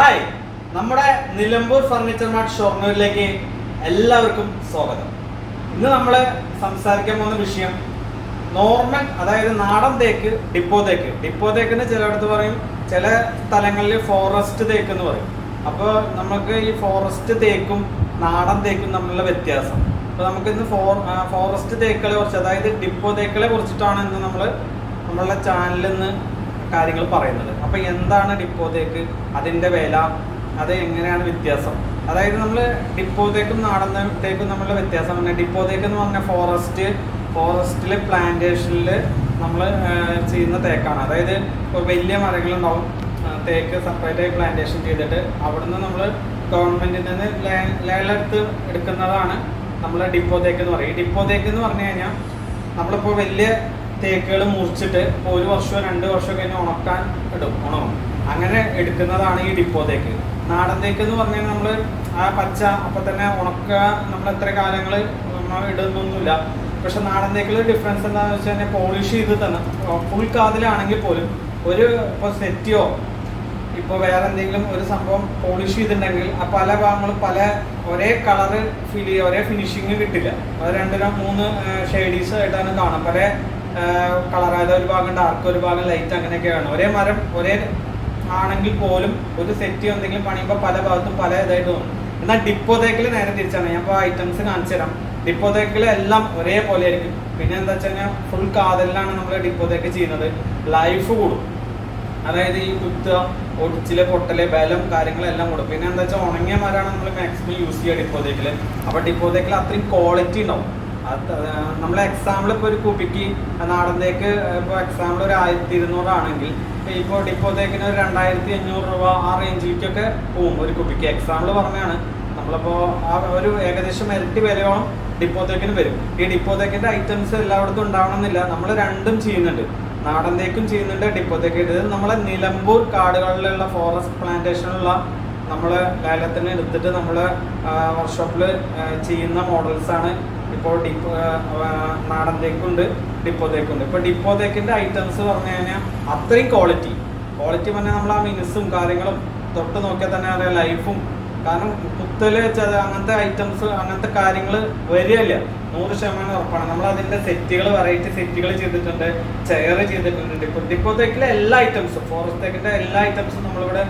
Hi നമ്മുടെ Nilambur furniture mart ഷൊർണൂരിലേക്ക് എല്ലാവർക്കും സ്വാഗതം. ഇന്ന് നമ്മൾ സംസാരിക്കാൻ പോകുന്ന വിഷയം നോർമൽ അതായത് നാടൻ തേക്ക് ഡിപ്പോ തേക്ക്. ഡിപ്പോ തേക്കിന് ചിലയിടത്ത് പറയും ചില സ്ഥലങ്ങളിൽ ഫോറസ്റ്റ് തേക്ക് എന്ന് പറയും. അപ്പോൾ നമുക്ക് ഈ ഫോറസ്റ്റ് തേക്കും നാടൻ തേക്കും തമ്മിലുള്ള വ്യത്യാസം. അപ്പോൾ നമുക്ക് ഇന്ന് ഫോർ ഫോറസ്റ്റ് തേക്കുകളെ കുറിച്ച് അതായത് ഡിപ്പോ തേക്കുകളെ കുറിച്ചിട്ടാണ് ഇന്ന് നമ്മൾ നമ്മളുടെ ചാനലിൽ നിന്ന് കാര്യങ്ങൾ പറയുന്നത്. അപ്പൊ എന്താണ് ഡിപ്പോത്തേക്ക്? അതിന്റെ വില അത് എങ്ങനെയാണ് വ്യത്യാസം? അതായത് നമ്മൾ ഡിപ്പോത്തേക്കും നാടൻ തേക്കും തമ്മിലുള്ള വ്യത്യാസം പറഞ്ഞാൽ ഡിപ്പോത്തേക്ക് എന്ന് പറഞ്ഞാൽ ഫോറസ്റ്റ് ഫോറസ്റ്റിലെ പ്ലാന്റേഷനിൽ നമ്മൾ ചെയ്യുന്ന തേക്കാണ്. അതായത് ഇപ്പോൾ വലിയ മരങ്ങളുണ്ടാവും തേക്ക് സെപ്പറേറ്റ് ആയി പ്ലാന്റേഷൻ ചെയ്തിട്ട് അവിടുന്ന് നമ്മൾ ഗവൺമെന്റിൽ നിന്ന് ലേലെടുത്ത് എടുക്കുന്നതാണ് നമ്മൾ ഡിപ്പോ തേക്ക് എന്ന് പറയും. ഈ ഡിപ്പോ തേക്ക് എന്ന് പറഞ്ഞു കഴിഞ്ഞാൽ നമ്മളിപ്പോൾ വലിയ തേക്കുകൾ മുറിച്ചിട്ട് ഒരു വർഷമോ രണ്ട് വർഷമോ കഴിഞ്ഞ് ഉണക്കാൻ ഇടും ഉണങ്ങും അങ്ങനെ എടുക്കുന്നതാണ് ഈ ഡിപ്പോ തേക്ക്. നാടൻ തേക്ക് എന്ന് പറഞ്ഞാൽ നമ്മൾ ആ പച്ച അപ്പം തന്നെ ഉണക്കുക നമ്മൾ എത്ര കാലങ്ങൾ നമ്മൾ ഇടുന്നൊന്നുമില്ല. പക്ഷെ നാടൻ തേക്കിൽ ഡിഫറൻസ് എന്താണെന്ന് വെച്ച് കഴിഞ്ഞാൽ പോളിഷ് ചെയ്ത് തന്നെ. ഫുൾ കാതിലാണെങ്കിൽ പോലും ഒരു ഇപ്പോൾ സെറ്റിയോ ഇപ്പോൾ വേറെ എന്തെങ്കിലും ഒരു സംഭവം പോളിഷ് ചെയ്തിട്ടുണ്ടെങ്കിൽ ആ പല ഭാഗങ്ങളും പല ഒരേ കളറ് ഫീൽ ചെയ്യുക ഒരേ ഫിനിഷിങ് കിട്ടില്ല. അത് രണ്ടിനും മൂന്ന് ഷെയ്ഡീസ് ആയിട്ടാണ് കാണാം. പല കളർ ആയത് ഒരു ഭാഗം ഡാർക്ക് ഒരു ഭാഗം ലൈറ്റ് അങ്ങനെയൊക്കെയാണ്. ഒരേ മരം ഒരേ ആണെങ്കിൽ പോലും ഒരു സെറ്റ് എന്തെങ്കിലും പണിയുമ്പോൾ പല ഭാഗത്തും പല ഇതായിട്ട് തോന്നും. എന്നാൽ ഡിപ്പോ തേക്കിൽ നേരെ തിരിച്ചാണ്. ഞാൻ ഇപ്പോൾ ഐറ്റംസ് കാണിച്ചു തരാം. ഡിപ്പോ തേക്കിൽ എല്ലാം ഒരേപോലെ ആയിരിക്കും. പിന്നെ എന്താ വെച്ച് കഴിഞ്ഞാൽ ഫുൾ കാതലിലാണ് നമ്മൾ ഡിപ്പോ തേക്ക് ചെയ്യുന്നത്. ലൈഫ് കൂടും. അതായത് ഈ കുത്തുക ഒടിച്ചിൽ പൊട്ടൽ ബലം കാര്യങ്ങളെല്ലാം കൂടും. പിന്നെ എന്താ വെച്ചാൽ ഉണങ്ങിയ മരമാണ് നമ്മൾ മാക്സിമം യൂസ് ചെയ്യുക ഡിപ്പോതേക്കിൽ അപ്പൊ ഡിപ്പോതേക്കിൽ അത്രയും ക്വാളിറ്റി ഉണ്ടാവും. അത് നമ്മൾ എക്സാമ്പിൾ ഇപ്പോൾ ഒരു കുപ്പിക്ക് നാടൻ തേക്ക് ഇപ്പോൾ എക്സാമ്പിൾ ഒരു ആയിരത്തി ഇരുന്നൂറാണെങ്കിൽ ഇപ്പോൾ ഡിപ്പോത്തേക്കിന് ഒരു രണ്ടായിരത്തി അഞ്ഞൂറ് രൂപ ആ റേഞ്ചിലേക്കൊക്കെ പോകും ഒരു കുപ്പിക്ക് എക്സാമ്പിൾ പറഞ്ഞാണ് നമ്മളിപ്പോൾ ആ ഒരു ഏകദേശം ഇരട്ടി വിലയോളം ഡിപ്പോത്തേക്കിന് വരും. ഈ ഡിപ്പോതേക്കിന്റെ ഐറ്റംസ് എല്ലായിടത്തും ഉണ്ടാവണമെന്നില്ല. നമ്മൾ രണ്ടും ചെയ്യുന്നുണ്ട്. നാടൻ തേക്കും ചെയ്യുന്നുണ്ട് ഡിപ്പോ ഇത് നമ്മളെ നിലമ്പൂർ കാടുകളിലുള്ള ഫോറസ്റ്റ് പ്ലാന്റേഷനിലുള്ള നമ്മൾ ലേലത്തിന് എടുത്തിട്ട് നമ്മൾ വർക്ക്ഷോപ്പിൽ ചെയ്യുന്ന മോഡൽസ് ആണ് ഇപ്പോൾ ഡിപ്പോ നാടൻ തേക്കുണ്ട് ഡിപ്പോ തേക്കുണ്ട് ഇപ്പോൾ ഡിപ്പോ തേക്കിന്റെ ഐറ്റംസ് പറഞ്ഞു കഴിഞ്ഞാൽ അത്രയും ക്വാളിറ്റി ക്വാളിറ്റി പറഞ്ഞാൽ നമ്മൾ ആ മിനുസും കാര്യങ്ങളും തൊട്ട് നോക്കിയാൽ തന്നെ അറിയാം ലൈഫും കാരണം കുത്തൽ വെച്ചാൽ അങ്ങനത്തെ ഐറ്റംസ് അങ്ങനത്തെ കാര്യങ്ങൾ വരികയില്ല. നൂറ് ശതമാനം ഉറപ്പാണ്. നമ്മൾ അതിന്റെ സെറ്റുകൾ വെറൈറ്റി സെറ്റുകൾ ചെയ്തിട്ടുണ്ട് ചെയർ ചെയ്തിട്ടുണ്ട്. ഡിപ്പോ തേക്കിലെ എല്ലാ ഐറ്റംസും ഫോറസ്റ്റ് തേക്കിന്റെ എല്ലാ ഐറ്റംസും നമ്മളിവിടെ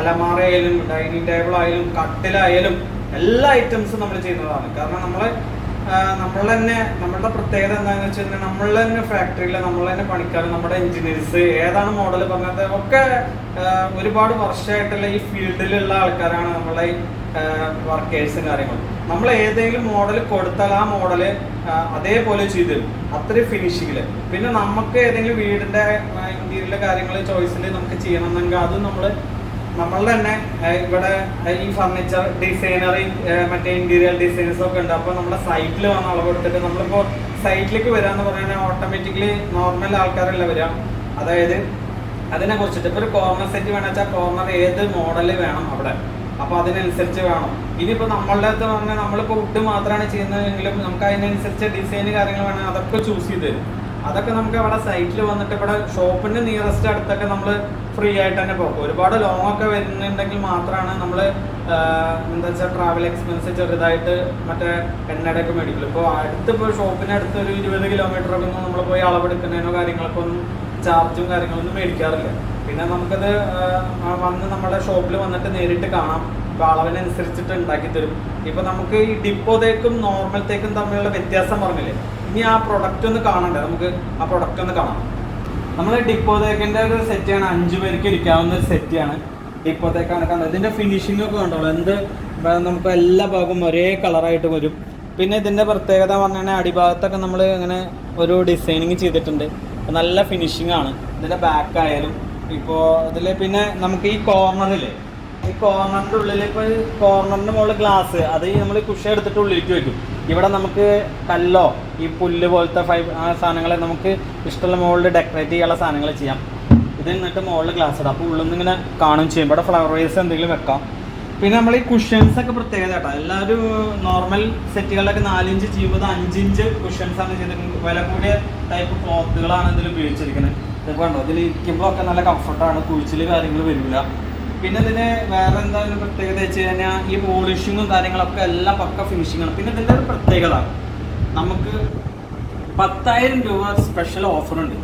അലമാറ ആയാലും ഡൈനിങ് ടേബിൾ ആയാലും കട്ടിലായാലും എല്ലാ ഐറ്റംസും നമ്മൾ ചെയ്യുന്നതാണ്. കാരണം നമ്മളെ നമ്മൾ തന്നെ നമ്മളുടെ പ്രത്യേകത എന്താണെന്ന് വെച്ച് കഴിഞ്ഞാൽ നമ്മൾ തന്നെ ഫാക്ടറിയിൽ നമ്മൾ തന്നെ പണിക്കാർ നമ്മുടെ എഞ്ചിനീയേഴ്സ് ഏതാണ് മോഡൽ പറഞ്ഞത് ഒക്കെ ഒരുപാട് വർഷമായിട്ടുള്ള ഈ ഫീൽഡിലുള്ള ആൾക്കാരാണ് നമ്മളെ വർക്കേഴ്സും കാര്യങ്ങളും. നമ്മൾ ഏതെങ്കിലും മോഡൽ കൊടുത്താൽ ആ മോഡൽ അതേപോലെ ചെയ്ത് തരും. അത്രയും ഫിനിഷിങ്ങിൽ പിന്നെ നമുക്ക് ഏതെങ്കിലും വീടിന്റെ ഇന്ത്യയിലെ കാര്യങ്ങൾ ചോയ്സിൽ നമുക്ക് ചെയ്യണമെന്നെങ്കിൽ അത് നമ്മൾ നമ്മൾ തന്നെ ഇവിടെ ഈ ഫർണിച്ചർ ഡിസൈനറി മറ്റേ ഇന്റീരിയർ ഡിസൈനേഴ്സ് ഒക്കെ ഉണ്ട്. അപ്പോൾ നമ്മുടെ സൈറ്റിൽ വന്ന വന്ന് അളവെടുത്തിട്ട് നമ്മളിപ്പോൾ സൈറ്റിലേക്ക് വരാന്ന് പറയുന്നത് ഓട്ടോമാറ്റിക്കലി നോർമൽ ആൾക്കാരല്ല വരിക. അതായത് അതിനെ കുറിച്ചിട്ട് ഇപ്പോൾ ഒരു കോർണർ സെറ്റ് വേണം വെച്ചാൽ കോർണർ ഏത് മോഡൽ വേണം അവിടെ. അപ്പോൾ അതിനനുസരിച്ച് വേണം. ഇനിയിപ്പോൾ നമ്മളുടെ അടുത്ത് പറഞ്ഞാൽ നമ്മളിപ്പോൾ വുഡ് മാത്രമാണ് ചെയ്യുന്നതെങ്കിലും നമുക്ക് അതിനനുസരിച്ച് ഡിസൈൻ കാര്യങ്ങൾ വേണം അതൊക്കെ ചൂസ് ചെയ്ത് തരും. അതൊക്കെ നമുക്ക് അവിടെ സൈറ്റിൽ വന്നിട്ട് ഇവിടെ ഷോപ്പിന്റെ നിയറസ്റ്റ് അടുത്തൊക്കെ നമ്മൾ ഫ്രീ ആയിട്ട് തന്നെ പോകും ഒരുപാട് ലോങ് ഒക്കെ വരുന്നുണ്ടെങ്കിൽ മാത്രമാണ് നമ്മൾ എന്താ വെച്ചാൽ ട്രാവൽ എക്സ്പെൻസ് ചെറുതായിട്ട് മറ്റേ എണ്ണയുടെയൊക്കെ മേടിക്കുള്ളൂ. ഇപ്പോൾ അടുത്ത് ഇപ്പോൾ ഷോപ്പിന് അടുത്ത് ഒരു ഇരുപത് കിലോമീറ്റർ ഒക്കെ ഒന്നും നമ്മൾ പോയി അളവെടുക്കുന്നതിനോ കാര്യങ്ങളൊക്കെ ഒന്നും ചാർജും കാര്യങ്ങളൊന്നും മേടിക്കാറില്ല. പിന്നെ നമുക്കത് വന്ന് നമ്മുടെ ഷോപ്പിൽ വന്നിട്ട് നേരിട്ട് കാണാം. ഇപ്പോൾ അളവിനനുസരിച്ചിട്ട് ഉണ്ടാക്കി തരും. ഇപ്പോൾ നമുക്ക് ഈ ഡിപ്പോ നോർമൽത്തേക്കും നോർമൽ തേക്കും തമ്മിലുള്ള വ്യത്യാസം പറഞ്ഞില്ലേ? ഇനി ആ പ്രൊഡക്റ്റ് ഒന്ന് കാണണ്ടേ? നമുക്ക് ആ പ്രൊഡക്റ്റ് ഒന്ന് കാണാം. നമ്മൾ ഡിപ്പോ തേക്കിന്റെ ഒരു സെറ്റാണ് അഞ്ച് പേർക്ക് ഇരിക്കാവുന്ന ഒരു സെറ്റാണ് ഡിപ്പോ തേക്കാണ് കണ്ടത് ഇതിന്റെ ഫിനിഷിംഗ് ഒക്കെ കണ്ടോളൂ എന്ത് നമുക്ക് എല്ലാ ഭാഗവും ഒരേ കളറായിട്ട് വരും. പിന്നെ ഇതിന്റെ പ്രത്യേകത പറഞ്ഞാൽ അടിഭാഗത്തൊക്കെ നമ്മൾ ഇങ്ങനെ ഒരു ഡിസൈനിങ് ചെയ്തിട്ടുണ്ട്. നല്ല ഫിനിഷിംഗ് ആണ്. ഇതിന്റെ ബാക്ക് ആയാലും. ഇപ്പോൾ ഇതിൽ പിന്നെ നമുക്ക് ഈ കോർണറിൽ ഈ കോർണറിന്റെ ഉള്ളിൽ ഇപ്പൊ കോർണറിന്റെ മുകളിൽ ഗ്ലാസ് അത് നമ്മൾ കുഷ എടുത്തിട്ട് ഉള്ളിലേക്ക് വെക്കും ഇവിടെ നമുക്ക് കല്ലോ ഈ പുല്ല് പോലത്തെ ഫൈബർ ആ സാധനങ്ങളെ നമുക്ക് ഇഷ്ടമുള്ള മുകളിൽ ഡെക്കറേറ്റ് ചെയ്യാനുള്ള സാധനങ്ങൾ ചെയ്യാം. ഇത് എന്നിട്ട് മുകളിൽ ഗ്ലാസ് ഇടാം. അപ്പോൾ ഉള്ളിൽ ഇങ്ങനെ കാണും ചെയ്യും. ഇവിടെ ഫ്ലവർ വേസ് എന്തെങ്കിലും വെക്കാം. പിന്നെ നമ്മൾ ഈ കുഷ്യൻസ് ഒക്കെ പ്രത്യേകത കേട്ടോ. എല്ലാവരും നോർമൽ സെറ്റുകളിലൊക്കെ നാലിഞ്ച് ചെയ്യുമ്പോൾ അഞ്ചിഞ്ച് കുഷ്യൻസ് ആണ് ചെയ്തിരിക്കുന്നത്. വില കൂടിയ ടൈപ്പ് ക്ലോത്തുകളാണ് ഇതിൽ ഉപയോഗിച്ചിരിക്കുന്നത്. ഇതിപ്പോൾ കണ്ടോ? ഇതിൽ ഇരിക്കുമ്പോൾ ഒക്കെ നല്ല കംഫർട്ടാണ് കുഴിച്ചിൽ കാര്യങ്ങൾ വരില്ല. പിന്നെ ഇതിന് വേറെ എന്താ ഒരു പ്രത്യേകത വെച്ച് കഴിഞ്ഞാൽ ഈ പോളിഷിങ്ങും കാര്യങ്ങളൊക്കെ എല്ലാം പക്ക ഫിനിഷിംഗ് ആണ്. പിന്നെ ഇതിന്റെ ഒരു പ്രത്യേകത നമുക്ക് പത്തായിരം രൂപ സ്പെഷ്യൽ ഓഫറുണ്ട്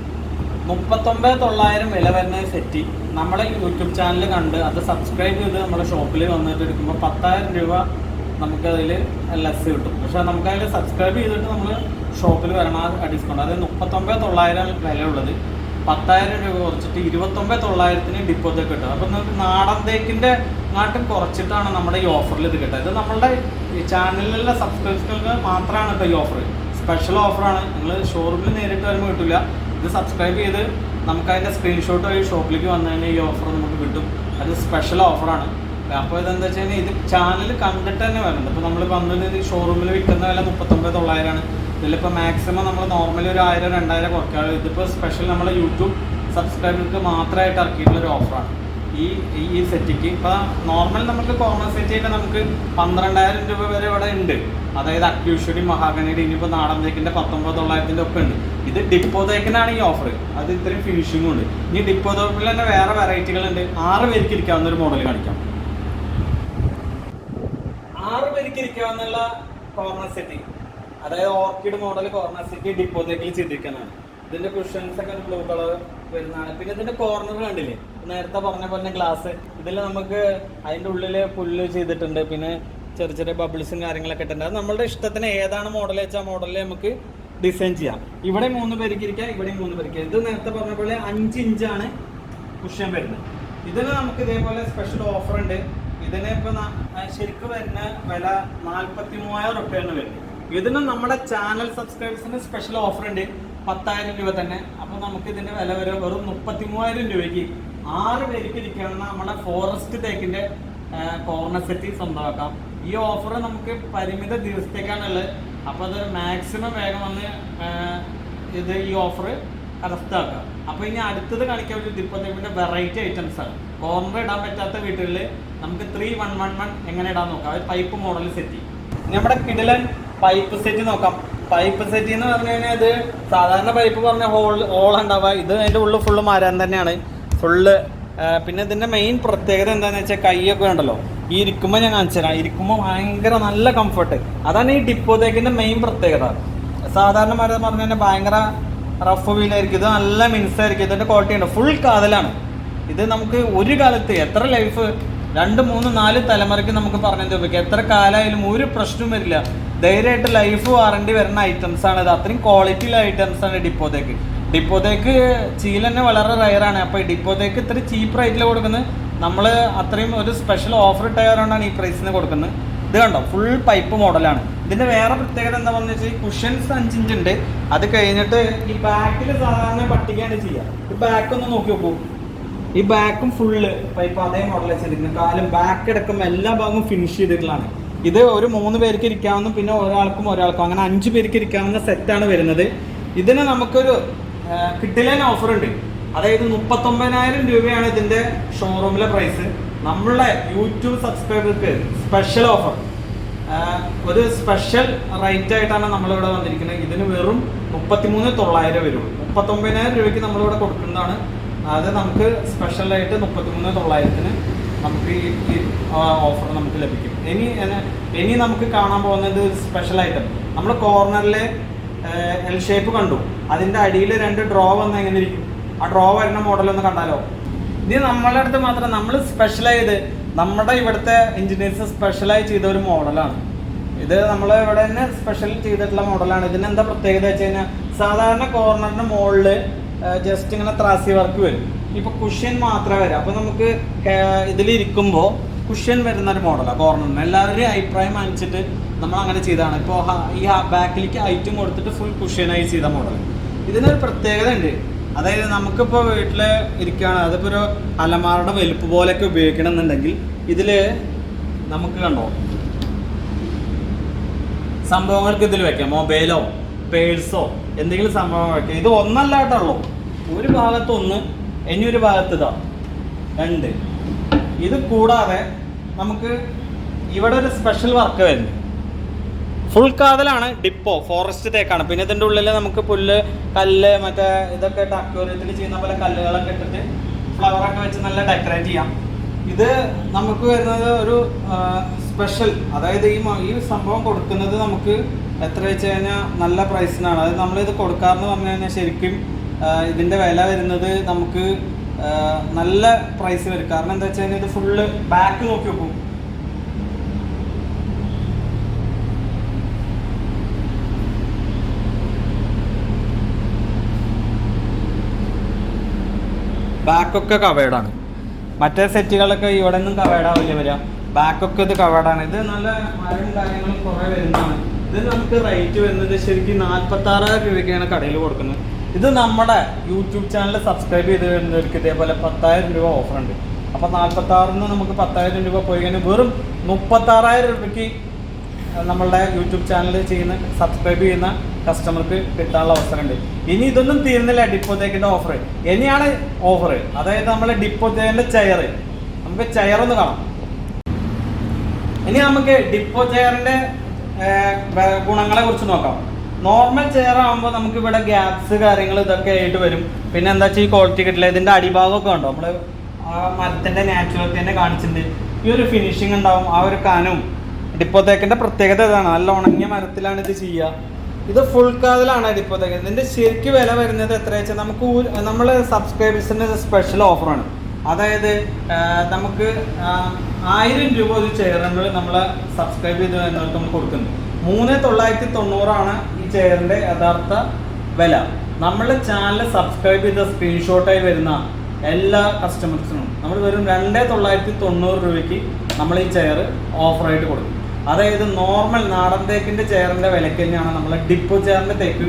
മുപ്പത്തൊമ്പത് തൊള്ളായിരം വില വരുന്ന സെറ്റ് നമ്മളെ യൂട്യൂബ് ചാനൽ കണ്ട് അത് സബ്സ്ക്രൈബ് ചെയ്ത് നമ്മുടെ ഷോപ്പിൽ വന്നിട്ട് എടുക്കുമ്പോൾ പത്തായിരം രൂപ നമുക്കതിൽ ലെസ് കിട്ടും. പക്ഷേ നമുക്കതിൽ സബ്സ്ക്രൈബ് ചെയ്തിട്ട് നമ്മൾ ഷോപ്പിൽ വരണം ഡിസ്കൗണ്ട് അതായത് മുപ്പത്തൊമ്പത് തൊള്ളായിരം വിലയുള്ളത്. പത്തായിരം രൂപ കുറച്ചിട്ട് ഇരുപത്തൊമ്പത് തൊള്ളായിരത്തിന് ഡിപ്പോസിറ്റ് കിട്ടും. അപ്പം നിങ്ങൾക്ക് നാടൻ തേക്കിന്റെ നാട്ടും കുറച്ചിട്ടാണ് നമ്മുടെ ഈ ഓഫറിൽ ഇത് കിട്ടുക. ഇത് നമ്മളുടെ ഈ ചാനലിലുള്ള സബ്സ്ക്രൈബേഴ്സുകൾക്ക് മാത്രമാണ് കേട്ടോ ഈ ഓഫർ സ്പെഷ്യൽ ഓഫറാണ് നിങ്ങൾ ഷോറൂമിൽ നേരിട്ട് വരുമ്പോൾ കിട്ടില്ല ഇത് സബ്സ്ക്രൈബ് ചെയ്ത് നമുക്ക് അതിന്റെ സ്ക്രീൻഷോട്ട് വഴി ഷോപ്പിലേക്ക് വന്നു കഴിഞ്ഞാൽ ഈ ഓഫർ നമുക്ക് കിട്ടും. അത് സ്പെഷ്യൽ ഓഫറാണ് അപ്പോൾ ഇതെന്താ വെച്ച് കഴിഞ്ഞാൽ ഇത് ചാനൽ കണ്ടിട്ട് തന്നെ വരുന്നുണ്ട് അപ്പോൾ നമ്മൾ വന്നത് ഷോറൂമിൽ വിൽക്കുന്ന വില മുപ്പത്തൊമ്പത് തൊള്ളായിരമാണ് ഇതിലിപ്പോൾ മാക്സിമം നമ്മൾ നോർമലി ഒരു ആയിരം രണ്ടായിരം കുറയ്ക്കാറ് ഇതിപ്പോൾ സ്പെഷ്യൽ നമ്മൾ യൂട്യൂബ് സബ്സ്ക്രൈബർക്ക് മാത്രമായിട്ട് ഇറക്കിയിട്ടുള്ള ഒരു ഓഫറാണ് ഈ ഈ സെറ്റിക്ക് ഇപ്പോൾ നോർമൽ നമുക്ക് കോർണർ സെറ്റ് ചെയ്യുമ്പോൾ നമുക്ക് പന്ത്രണ്ടായിരം രൂപ വരെ ഇവിടെ ഉണ്ട്. അതായത് അക്യൂഷടി മഹാഗണിയുടെ ഇനിയിപ്പോൾ നാടൻ തേക്കിന്റെ പത്തൊമ്പത് തൊള്ളായിരത്തിന്റെ ഒക്കെ ഉണ്ട്. ഇത് ഡിപ്പോ തേക്കിനാണ് ഈ ഓഫർ അത് ഇത്രയും ഫിനിഷിങ്ങും ഉണ്ട്. ഇനി ഡിപ്പോ തേക്കിൽ തന്നെ വേറെ വെറൈറ്റികളുണ്ട് ആറ് പേർക്ക് ഇരിക്കാവുന്ന ഒരു മോഡൽ കാണിക്കാം. ആറ് പേർക്ക് ഇരിക്കാവുന്ന കോർണർ സെറ്റ് അതായത് orchid model corner city depot തേക്കിൽ ചെയ്തിരിക്കുന്നതാണ് ഇതിന്റെ കുഷൻസ് ഒക്കെ ബ്ലൂ കളർ വരുന്നതാണ്. പിന്നെ ഇതിന്റെ കോർണർ കണ്ടില്ലേ? നേരത്തെ പറഞ്ഞ പോലെ ഗ്ലാസ് ഇതിൽ നമുക്ക് അതിന്റെ ഉള്ളിൽ പുല്ല് ചെയ്തിട്ടുണ്ട്. പിന്നെ ചെറിയ ചെറിയ ബബിൾസും കാര്യങ്ങളൊക്കെ ഇട്ടുണ്ട് അത് നമ്മുടെ ഇഷ്ടത്തിന് ഏതാണ് മോഡൽ വെച്ചാൽ മോഡലിൽ നമുക്ക് ഡിസൈൻ ചെയ്യാം. ഇവിടെ മൂന്ന് പേർക്ക് ഇരിക്കാം ഇവിടെ മൂന്ന് പേർക്ക് ഇത് നേരത്തെ പറഞ്ഞ പോലെ അഞ്ച് ഇഞ്ചാണ് കുഷ്യൻ വരുന്നത്. ഇതിന് നമുക്ക് ഇതേപോലെ സ്പെഷ്യൽ ഓഫർ ഉണ്ട്. ഇതിന് ഇപ്പൊ ശരിക്കും വരുന്ന വില നാല്പത്തി മൂവായിരം റുപ്യാണ് വരുന്നത്. ഇതിന് നമ്മുടെ ചാനൽ സബ്സ്ക്രൈബേഴ്സിന് സ്പെഷ്യൽ ഓഫർ ഉണ്ട്. പത്തായിരം രൂപ തന്നെ. അപ്പൊ നമുക്ക് ഇതിന്റെ വില വരെ വെറും മുപ്പത്തി മൂവായിരം രൂപയ്ക്ക് ആറ് പേർക്ക് ഇരിക്കാവുന്ന നമ്മുടെ ഫോറസ്റ്റ് തേക്കിന്റെ കോർണർ സെറ്റ് സ്വന്തമാക്കാം. ഈ ഓഫർ നമുക്ക് പരിമിത ദിവസത്തേക്കാണുള്ളത്. അപ്പൊ അത് മാക്സിമം വേഗം വന്ന് ഇത് ഈ ഓഫർ കരസ്ഥാക്കാം അപ്പൊ ഇനി അടുത്തത് കാണിക്കാൻ പറ്റും തേക്കിന്റെ വെറൈറ്റി ഐറ്റംസ് ആണ്. കോർണർ ഇടാൻ പറ്റാത്ത വീട്ടുകളിൽ നമുക്ക് ത്രീ വൺ വൺ വൺ എങ്ങനെ ഇടാൻ നോക്കാം. അത് പൈപ്പ് മോഡൽ സെറ്റ് നമ്മുടെ കിടിലൻ പൈപ്പ് സെറ്റ് നോക്കാം. പൈപ്പ് സെറ്റ് എന്ന് പറഞ്ഞു കഴിഞ്ഞാൽ ഇത് സാധാരണ പൈപ്പ് പറഞ്ഞ ഹോൾ ഹോൾ ഉണ്ടാവുക. ഇത് അതിന്റെ ഉള്ളിൽ ഫുള്ള് മരം തന്നെയാണ്. ഫുള്ള് പിന്നെ ഇതിന്റെ മെയിൻ പ്രത്യേകത എന്താണെന്ന് വെച്ചാൽ കൈയൊക്കെ ഉണ്ടല്ലോ. ഈ ഇരിക്കുമ്പോൾ ഞാൻ കാണിച്ചു തരാം. ഇരിക്കുമ്പോൾ ഭയങ്കര നല്ല കംഫർട്ട് അതാണ് ഈ ഡിപ്പോ തേക്കിന്റെ മെയിൻ പ്രത്യേകത. സാധാരണ മരം പറഞ്ഞു കഴിഞ്ഞാൽ ഭയങ്കര റഫ് വീലായിരിക്കും ഇത് നല്ല മിൻസായിരിക്കും ഇതിന്റെ ക്വാളിറ്റി ഉണ്ട്. ഫുൾ കാതലാണ്. ഇത് നമുക്ക് ഒരു കാലത്ത് എത്ര ലൈഫ് രണ്ട് മൂന്ന് നാല് തലമുറയ്ക്ക് നമുക്ക് പറഞ്ഞു ഉപയോഗിക്കാം എത്ര കാലമായാലും ഒരു പ്രശ്നവും വരില്ല. ധൈര്യമായിട്ട് ലൈഫ് വാറണ്ടി വരുന്ന ഐറ്റംസ് ആണ് ഇത് അത്രയും ക്വാളിറ്റിയുള്ള ഐറ്റംസ് ആണ് ഡിപ്പോതേക്ക് ഡിപ്പോതേക്ക് ചീൽ തന്നെ വളരെ റയറാണ് അപ്പോൾ ഡിപ്പോതേക്ക് ഇത്ര ചീപ്പ് റേറ്റിൽ കൊടുക്കുന്നത്. നമ്മൾ അത്രയും ഒരു സ്പെഷ്യൽ ഓഫർ ഇട്ടായതുകൊണ്ടാണ് ഈ പ്രൈസിന് കൊടുക്കുന്നത്. ഇത് കണ്ടോ? ഫുൾ പൈപ്പ് മോഡലാണ് ഇതിന്റെ വേറെ പ്രത്യേകത എന്താ പറഞ്ഞു വെച്ചാൽ കുഷൻസ് അഞ്ചിഞ്ച് ഉണ്ട്. അത് കഴിഞ്ഞിട്ട് ഈ ബാക്കിൽ സാധാരണ പട്ടികയാണ് ചെയ്യുക. ഈ ബാക്ക് ഒന്ന് നോക്കി നോക്കൂ. ഈ ബാക്കും ഫുള്ള് പൈപ്പ് അതേ മോഡൽ വെച്ചിരിക്കുന്നത് കാലും ബാക്ക് അടക്കം എല്ലാ ഭാഗവും ഫിനിഷ് ചെയ്തിട്ടുള്ളതാണ്. ഇത് ഒരു മൂന്ന് പേർക്ക് ഇരിക്കാവുന്ന പിന്നെ ഒരാൾക്കും ഒരാൾക്കും അങ്ങനെ അഞ്ച് പേർക്ക് ഇരിക്കാവുന്ന സെറ്റാണ് വരുന്നത്. ഇതിന് നമുക്കൊരു ആ, ഓഫർ ഉണ്ട്. അതായത് മുപ്പത്തൊമ്പതിനായിരം രൂപയാണ് ഇതിന്റെ ഷോറൂമിലെ പ്രൈസ് നമ്മളെ യൂട്യൂബ് സബ്സ്ക്രൈബർക്ക് സ്പെഷ്യൽ ഓഫർ ഒരു സ്പെഷ്യൽ റേറ്റ് ആയിട്ടാണ് നമ്മളിവിടെ വന്നിരിക്കുന്നത്. ഇതിന് വെറും മുപ്പത്തിമൂന്ന് തൊള്ളായിരം വരും. മുപ്പത്തൊമ്പതിനായിരം രൂപയ്ക്ക് നമ്മളിവിടെ കൊടുക്കുന്നതാണ്. അത് നമുക്ക് സ്പെഷ്യലായിട്ട് മുപ്പത്തിമൂന്ന് തൊള്ളായിരത്തിന് നമുക്ക് ഈ ഓഫർ നമുക്ക് ലഭിക്കും. ഇനി ഇനി നമുക്ക് കാണാൻ പോകുന്നത് സ്പെഷ്യൽ ഐറ്റം നമ്മൾ കോർണറിലെ എൽ ഷേപ്പ് കണ്ടു. അതിന്റെ അടിയിൽ രണ്ട് ഡ്രോ വന്ന് എങ്ങനെ ഇരിക്കും? ആ ഡ്രോ വരുന്ന മോഡൽ ഒന്ന് കണ്ടാലോ? ഇത് നമ്മളുടെ അടുത്ത് മാത്രം നമ്മൾ സ്പെഷ്യൽ ചെയ്ത് നമ്മുടെ ഇവിടുത്തെ എഞ്ചിനീയേഴ്സ് സ്പെഷ്യലായി ചെയ്ത ഒരു മോഡലാണ് ഇത് നമ്മൾ ഇവിടെ തന്നെ സ്പെഷ്യൽ ചെയ്തിട്ടുള്ള മോഡലാണ് ഇതിന് എന്താ പ്രത്യേകത വെച്ച് കഴിഞ്ഞാൽ സാധാരണ കോർണറിന് മുകളിൽ ജസ്റ്റ് ഇങ്ങനെ ത്രാസി വർക്ക് വരും. ഇപ്പൊ കുഷ്യൻ മാത്രമേ വരാം. അപ്പൊ നമുക്ക് ഇതിലിരിക്കുമ്പോൾ കുഷ്യൻ വരുന്ന ഒരു മോഡലാണ് കോർണറിന് എല്ലാവരുടെയും അഭിപ്രായം അനുസരിച്ചിട്ട് നമ്മൾ അങ്ങനെ ചെയ്താണ് ഇപ്പോൾ ഈ ബാക്കിലേക്ക് ഐറ്റം കൊടുത്തിട്ട് ഫുൾ കുഷ്യനായി ചെയ്ത മോഡൽ ഇതിനൊരു പ്രത്യേകത ഉണ്ട്. അതായത് നമുക്കിപ്പോൾ വീട്ടിൽ ഇരിക്കുകയാണ് അതിപ്പോൾ ഒരു അലമാരുടെ വലുപ്പ് പോലെയൊക്കെ ഉപയോഗിക്കണം എന്നുണ്ടെങ്കിൽ ഇതിൽ നമുക്ക് കണ്ടോ? സംഭവങ്ങൾക്ക് ഇതിൽ വെക്കാം. മൊബൈലോ പേഴ്സോ എന്തെങ്കിലും സംഭവം വെക്കാം ഇത് ഒന്നല്ലാട്ടുള്ളൂ. ഒരു ഭാഗത്ത് ഒന്ന് ഇനി ഒരു ഭാഗത്ത് ഇതാ. രണ്ട്. ഇത് കൂടാതെ നമുക്ക് ഇവിടെ ഒരു സ്പെഷ്യൽ വർക്ക് വരുന്നു. ഫുൾ കാതലാണ് ഡിപ്പോ ഫോറസ്റ്റ് തേക്കാണ്. പിന്നെ ഇതിന്റെ ഉള്ളിൽ നമുക്ക് പുല്ല് കല്ല് മറ്റേ ഇതൊക്കെ അക്വേറിയത്തിൽ ചെയ്യുന്ന പോലെ കല്ലുകളൊക്കെ ഇട്ടിട്ട് ഫ്ലവറൊക്കെ വെച്ച് നല്ല ഡെക്കറേറ്റ് ചെയ്യാം. ഇത് നമുക്ക് വരുന്നത് ഒരു സ്പെഷ്യൽ അതായത് ഈ ഈ സംഭവം കൊടുക്കുന്നത് നമുക്ക് എത്ര വെച്ച് കഴിഞ്ഞാൽ നല്ല പ്രൈസിനാണ് അതായത് നമ്മളിത് കൊടുക്കാറെന്ന് പറഞ്ഞു കഴിഞ്ഞാൽ ശരിക്കും ഇതിന്റെ വില വരുന്നത് നമുക്ക് നല്ല പ്രൈസ് വരും. കാരണം എന്താ വെച്ച് കഴിഞ്ഞാൽ ഇത് ഫുള്ള് ബാക്ക് നോക്കി വെക്കും. ബാക്കൊക്കെ കവേഡാണ് മറ്റേ സെറ്റുകളൊക്കെ ഇവിടെ നിന്നും കവേഡാവില്ല വരിക ബാക്കൊക്കെ ഇത് കവേഡാണ് ഇത് നല്ല മരം കാര്യങ്ങളും കുറേ വരുന്നതാണ്. ഇത് നമുക്ക് റേറ്റ് വരുന്നത് ശരിക്കും നാൽപ്പത്തി ആറായിരം രൂപയ്ക്കാണ് കടയിൽ കൊടുക്കുന്നത്. ഇത് നമ്മുടെ യൂട്യൂബ് ചാനൽ സബ്സ്ക്രൈബ് ചെയ്ത് വരുന്നവർക്ക് ഇതേപോലെ പത്തായിരം രൂപ ഓഫർ ഉണ്ട്. അപ്പോൾ നാൽപ്പത്തി ആറിന് നമുക്ക് പത്തായിരം രൂപ പോയി കഴിഞ്ഞാൽ വെറും മുപ്പത്താറായിരം രൂപയ്ക്ക് നമ്മളുടെ യൂട്യൂബ് ചാനൽ ചെയ്യുന്ന സബ്സ്ക്രൈബ് ചെയ്യുന്ന കസ്റ്റമർക്ക് കിട്ടാനുള്ള അവസരമുണ്ട് ഇനി ഇതൊന്നും തീരുന്നില്ല ഡിപ്പോത്തേക്കിന്റെ ഓഫർ ഇനിയാണ് ഓഫർ അതായത് നമ്മളെ ഡിപ്പോത്തേക്കിന്റെ ചെയർ നമുക്ക് ചെയർ ഒന്ന് കാണാം. ഇനി നമുക്ക് ഡിപ്പോ ചെയറിന്റെ ഗുണങ്ങളെ കുറിച്ച് നോക്കാം. നോർമൽ ചെയർ ആകുമ്പോൾ നമുക്ക് ഇവിടെ ഗ്യാപ്സ് കാര്യങ്ങൾ ഇതൊക്കെ ആയിട്ട് വരും. പിന്നെ എന്താ വെച്ചാൽ ഈ ക്വാളിറ്റി കിട്ടില്ല ഇതിന്റെ അടിഭാഗമൊക്കെ ഉണ്ടോ നമ്മൾ ആ മരത്തിന്റെ നാച്ചുറലി തന്നെ കാണിച്ചിട്ടുണ്ട്. ഈ ഒരു ഫിനിഷിംഗ് ഉണ്ടാവും ആ ഒരു കനും. ഡിപ്പോത്തേക്കിന്റെ പ്രത്യേകത ഇതാണ്. നല്ല ഉണങ്ങിയ മരത്തിലാണ് ഇത് ചെയ്യുക. ഇത് ഫുൾ കാതിലാണ് ഡിപ്പോ തേക്ക്. ഇതിന്റെ ശരിക്ക് വില വരുന്നത് എത്ര വെച്ചാൽ നമുക്ക് നമ്മൾ സബ്സ്ക്രൈബേഴ്സിന്റെ സ്പെഷ്യൽ ഓഫറാണ് അതായത് നമുക്ക് ആയിരം രൂപ ഒരു ചെയറുകൾ നമ്മൾ സബ്സ്ക്രൈബ് ചെയ്ത് എന്നവർക്ക് നമ്മൾ കൊടുക്കുന്നത് മൂന്ന് തൊള്ളായിരത്തി തൊണ്ണൂറാണ് ഈ ചെയറിന്റെ യഥാർത്ഥ വില. നമ്മളുടെ ചാനൽ സബ്സ്ക്രൈബ് ചെയ്ത സ്ക്രീൻഷോട്ടായി വരുന്ന എല്ലാ കസ്റ്റമേഴ്സിനും നമ്മൾ വെറും രണ്ട് തൊള്ളായിരത്തി തൊണ്ണൂറ് രൂപയ്ക്ക് നമ്മൾ ഈ ചെയർ ഓഫറായിട്ട് കൊടുക്കും. അതായത് നോർമൽ നാടൻ തേക്കിന്റെ ചെയറിന്റെ വിലക്ക് തന്നെയാണ് നമ്മളെ ഡിപ്പോ ചെയറിന്റെ തേക്ക്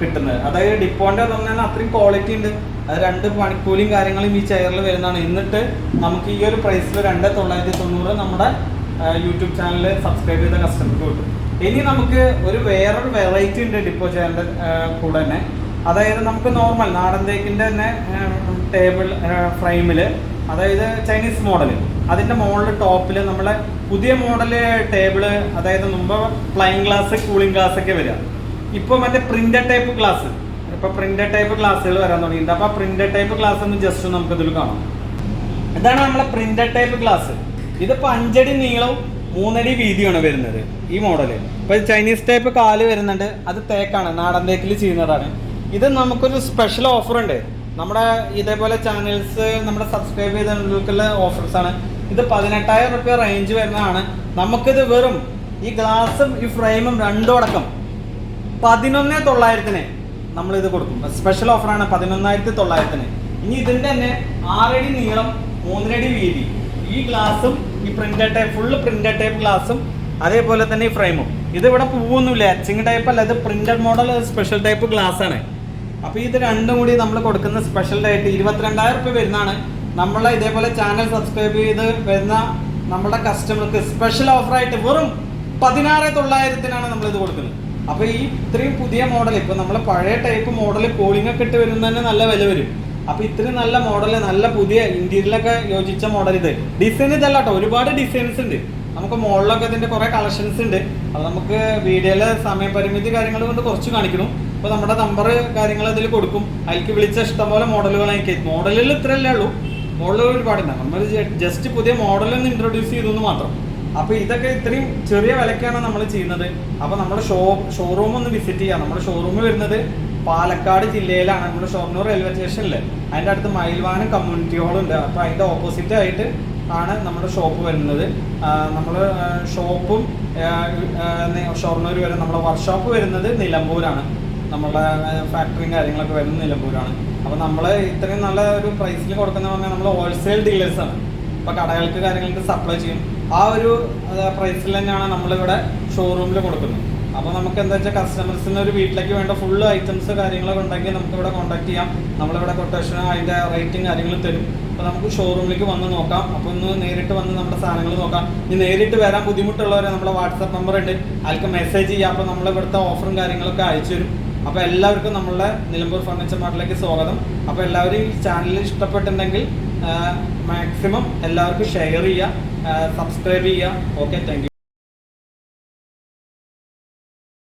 കിട്ടുന്നത്. അതായത് ഡിപ്പോന്റെ പറഞ്ഞാൽ അത്രയും ക്വാളിറ്റി ഉണ്ട്. അത് രണ്ട് പണിക്കൂലിയും കാര്യങ്ങളും ഈ ചെയറിൽ വരുന്നതാണ്. എന്നിട്ട് നമുക്ക് ഈ ഒരു പ്രൈസിൽ രണ്ട് തൊള്ളായിരത്തി തൊണ്ണൂറ് നമ്മുടെ യൂട്യൂബ് ചാനലിൽ സബ്സ്ക്രൈബ് ചെയ്ത കസ്റ്റമർക്ക് കിട്ടും. ഇനി നമുക്ക് ഒരു വേറൊരു വെറൈറ്റി ഉണ്ട് ഡിപ്പോ ചെയറിന്റെ കൂടെ തന്നെ. അതായത് നമുക്ക് നോർമൽ നാടൻ തേക്കിന്റെ തന്നെ ടേബിൾ ഫ്രെയിമിൽ അതായത് ചൈനീസ് മോഡൽ അതിന്റെ മുകളിൽ ടോപ്പിൽ നമ്മളെ പുതിയ മോഡൽ ടേബിൾ അതായത് മുമ്പ് പ്ലൈൻ ഗ്ലാസ് കൂളിംഗ് ഗ്ലാസ് ഒക്കെ വരിക. ഇപ്പോൾ മറ്റേ പ്രിന്റഡ് ടൈപ്പ് ഗ്ലാസ് ഇപ്പൊ പ്രിന്റഡ് ടൈപ്പ് ക്ലാസ്സുകൾ വരാൻ തുടങ്ങിയിട്ടുണ്ട്. അപ്പൊ പ്രിന്റഡ് ടൈപ്പ് ക്ലാസ് ഒന്ന് ജസ്റ്റ് നമുക്ക് ഇതിൽ കാണാം. ഇതാണ് നമ്മളെ പ്രിന്റഡ് ടൈപ്പ് ക്ലാസ് ഇതിപ്പോ അഞ്ചടി നീളവും മൂന്നടി വീതിയാണ് വരുന്നത് ഈ മോഡൽ ഇപ്പൊ ചൈനീസ് ടൈപ്പ് കാൽ വരുന്നുണ്ട്. അത് തേക്കാണ്. നാടൻ തേക്കിൽ ചെയ്യുന്നതാണ്. ഇത് നമുക്കൊരു സ്പെഷ്യൽ ഓഫർ ഉണ്ട്. നമ്മുടെ ഇതേപോലെ ചാനൽസ് നമ്മുടെ സബ്സ്ക്രൈബ് ചെയ്തവർക്കുള്ള ആണ്. ഇത് പതിനെട്ടായിരം റുപ്യ റേഞ്ച് വരുന്നതാണ്. നമുക്കിത് വെറും ഈ ഗ്ലാസും ഈ ഫ്രെയിമും രണ്ടും അടക്കം പതിനൊന്നേ തൊള്ളായിരത്തിന് നമ്മൾ ഇത് കൊടുക്കും സ്പെഷ്യൽ ഓഫറാണ് പതിനൊന്നായിരത്തി തൊള്ളായിരത്തിന് ഇനി ഇതിന്റെ തന്നെ ആറടി നീളം മൂന്നരടി വീതി. ഈ ഗ്ലാസും ഈ printed type full printed type ഗ്ലാസും അതേപോലെ തന്നെ ഈ ഫ്രെയിമും ഇത് ഇവിടെ പൂവൊന്നുമില്ല. എച്ചിങ് ടൈപ്പ് അല്ല ഇത് printed model special type glass ആണ്. അപ്പൊ ഇത് രണ്ടും കൂടി നമ്മൾ കൊടുക്കുന്ന സ്പെഷ്യൽ ആയിട്ട് ഇരുപത്തിരണ്ടായിരം റുപ്യ വരുന്നതാണ്. നമ്മളെ ഇതേപോലെ ചാനൽ സബ്സ്ക്രൈബ് ചെയ്ത് വരുന്ന നമ്മുടെ കസ്റ്റമർക്ക് സ്പെഷ്യൽ ഓഫറായിട്ട് വെറും പതിനാറ് തൊള്ളായിരത്തിനാണ് നമ്മൾ ഇത് കൊടുക്കുന്നത്. അപ്പൊ ഈ ഇത്രയും പുതിയ മോഡൽ ഇപ്പൊ നമ്മളെ പഴയ ടൈപ്പ് മോഡൽ കോളിംഗ് ഒക്കെ ഇട്ട് വരുന്നതന്നെ നല്ല വില വരും. അപ്പൊ ഇത്രയും നല്ല മോഡൽ നല്ല പുതിയ ഇന്ത്യയിലൊക്കെ യോജിച്ച മോഡൽ ഇത്. ഡിസൈൻ ഇതല്ല കേട്ടോ ഒരുപാട് ഡിസൈൻസ് ഉണ്ട് നമുക്ക് മോഡലൊക്കെ ഇതിന്റെ കുറെ കളക്ഷൻസ് ഉണ്ട് അത് നമുക്ക് വീഡിയോയിലെ സമയപരിമിതി കാര്യങ്ങൾ കൊണ്ട് കുറച്ച് കാണിക്കണം. അപ്പൊ നമ്മുടെ നമ്പർ കാര്യങ്ങൾ ഇതിൽ കൊടുക്കും. അതിലേക്ക് വിളിച്ച ഇഷ്ടംപോലെ മോഡലുകൾ എനിക്ക്. മോഡലിൽ ഇത്രയല്ലേ ഉള്ളൂ. മോഡലുകൾ ഒരുപാടുണ്ട്. നമ്മൾ ജസ്റ്റ് പുതിയ മോഡൽ ഒന്ന് ഇൻട്രൊഡ്യൂസ് ചെയ്തു മാത്രം. അപ്പൊ ഇതൊക്കെ ഇത്രയും ചെറിയ വിലക്കാണ് നമ്മൾ ചെയ്യുന്നത്. അപ്പൊ നമ്മുടെ ഷോ ഷോറൂം ഒന്ന് വിസിറ്റ് ചെയ്യാം. നമ്മുടെ ഷോറൂം വരുന്നത് പാലക്കാട് ജില്ലയിലാണ്. നമ്മുടെ ഷൊർണൂർ റെയിൽവേ സ്റ്റേഷനിൽ അതിന്റെ അടുത്ത് മയിൽവാനം കമ്മ്യൂണിറ്റി ഹാൾ ഉണ്ട്. അപ്പൊ അതിന്റെ ഓപ്പോസിറ്റ് ആയിട്ട് ആണ് നമ്മുടെ ഷോപ്പ് വരുന്നത്. നമ്മൾ ഷോപ്പും ഷൊർണൂർ വരെ നമ്മുടെ വർക്ക്ഷോപ്പ് വരുന്നത് നിലമ്പൂരാണ്. നമ്മളെ ഫാക്ടറിയും കാര്യങ്ങളൊക്കെ വരുന്നത് നിലമ്പൂരാണ്. അപ്പൊ നമ്മൾ ഇത്രയും നല്ല ഒരു പ്രൈസിൽ കൊടുക്കുന്ന പറഞ്ഞാൽ നമ്മൾ ഹോൾസെയിൽ ഡീലേഴ്സ് ആണ്. ഇപ്പൊ കടകൾക്ക് കാര്യങ്ങൾക്ക് സപ്ലൈ ചെയ്യും. ആ ഒരു പ്രൈസിൽ തന്നെയാണ് നമ്മളിവിടെ ഷോറൂമിൽ കൊടുക്കുന്നത്. അപ്പോൾ നമുക്ക് എന്താ വെച്ചാൽ കസ്റ്റമേഴ്സിന് ഒരു വീട്ടിലേക്ക് വേണ്ട ഫുൾ ഐറ്റംസ് കാര്യങ്ങളൊക്കെ ഉണ്ടെങ്കിൽ നമുക്ക് ഇവിടെ കോൺടാക്ട് ചെയ്യാം. നമ്മളിവിടെ കൊട്ടേഷൻ അതിന്റെ റേറ്റിംഗ് കാര്യങ്ങളും തരും. അപ്പോൾ നമുക്ക് ഷോറൂമിലേക്ക് വന്ന് നോക്കാം. അപ്പോൾ ഒന്ന് നേരിട്ട് വന്ന് നമ്മുടെ സാധനങ്ങൾ നോക്കാം. ഇനി നേരിട്ട് വരാൻ ബുദ്ധിമുട്ടുള്ളവരെ നമ്മുടെ വാട്സാപ്പ് നമ്പർ ഉണ്ട്. അതിൽക്ക് മെസ്സേജ് ചെയ്യാം. അപ്പോൾ നമ്മൾ ഇവിടുത്തെ ഓഫറും കാര്യങ്ങളൊക്കെ അയച്ചു തരും. അപ്പോൾ എല്ലാവർക്കും നമ്മളുടെ നിലമ്പൂർ ഫർണിച്ചർ മാർട്ടിലേക്ക് സ്വാഗതം. അപ്പോൾ എല്ലാവരും ഈ ചാനൽ ഇഷ്ടപ്പെട്ടിട്ടുണ്ടെങ്കിൽ മാക്സിമം എല്ലാവർക്കും ഷെയർ ചെയ്യുക സബ്സ്ക്രൈബ് ചെയ്യുക ഓക്കെ താങ്ക്